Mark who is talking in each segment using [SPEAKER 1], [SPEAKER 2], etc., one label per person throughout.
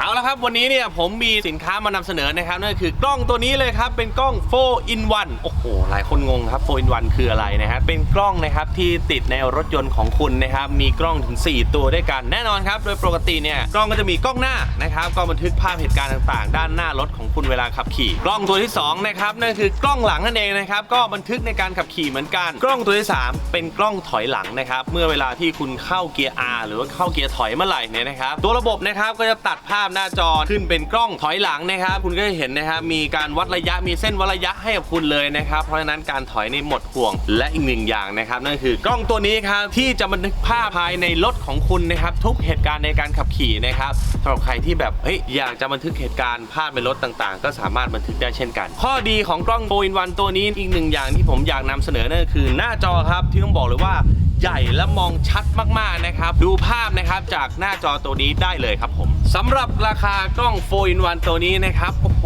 [SPEAKER 1] เอาละครับวันนี้เนี่ยผมมีสินค้ามานำเสนอนะครับนั่นคือกล้องตัวนี้เลยครับเป็นกล้อง 4 in 1โอ้โหหลายคนงงครับ 4 in 1คืออะไรนะครับเป็นกล้องนะครับที่ติดในรถยนต์ของคุณนะครับมีกล้องถึง 4 ตัวด้วยกันแน่นอนครับโดยปกติเนี่ยกล้องก็จะมีกล้องหน้านะครับก็บันทึกภาพเหตุการณ์ต่างๆ ด้านหน้ารถของคุณเวลาขับขี่ กล้องตัวที่สองนะครับนั่นคือกล้องหลังนั่นเองนะครับก็บันทึกในการขับขี่เหมือนกัน กล้องตัวที่สามเป็นกล้องถอยหลังนะครับเมื่อเวลาที่คุณเข้าเกียร์ R หรือว่าเข้าเกียร์ถอยเมื่อไหร่เนี่ยนะครับตัวระบบนะครับก็จะตัดภาพหน้าจอขึ้นเป็นกล้องถอยหลังนะครับ คุณก็จะเห็นนะครับมีการวัดระยะมีเส้นวัดระยะให้กับคุณเลยนะครับ เพราะฉะนั้นการถอยนี่หมดห่วง และอีกหนึ่งอย่างนะครับ นั่นคือกล้องตัวนี้ครับที่จะบันทึกภาพภายในรถของคุณนะครับ ทุกเหตุการณ์ในการขับขี่นะครับสำหรับใครที่แบบเฮ้ยอยากจะบันทึกเหตุการณ์ภาพในรถต่างๆ ก็สามารถบันทึกได้เช่นกัน ข้อดีของกล้องโ in 1ตัวนี้อีกหนึ่งอย่างที่ผมอยากนำเสนอนั่นคือหน้าจอครับที่ต้องบอกเลยว่า ใหญ่และมองชัดมากๆนะครับ ดูภาพนะครับจากหน้าจอตัวนี้ได้เลยครับผมสำหรับราคากล้อง 4 in 1 ตัวนี้นะครับ โอ้โห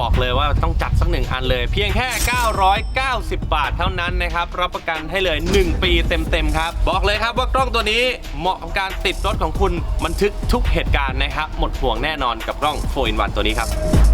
[SPEAKER 1] บอกเลยว่าต้องจัดสักหนึ่งอันเลย เพียงแค่ 990 บาทเท่านั้นนะครับ รับประกันให้เลย 1 ปีเต็มๆครับ บอกเลยครับว่ากล้องตัวนี้เหมาะกับการติดรถของคุณบันทึกทุกเหตุการณ์นะครับ หมดห่วงแน่นอนกับกล้อง 4 in 1 ตัวนี้ครับ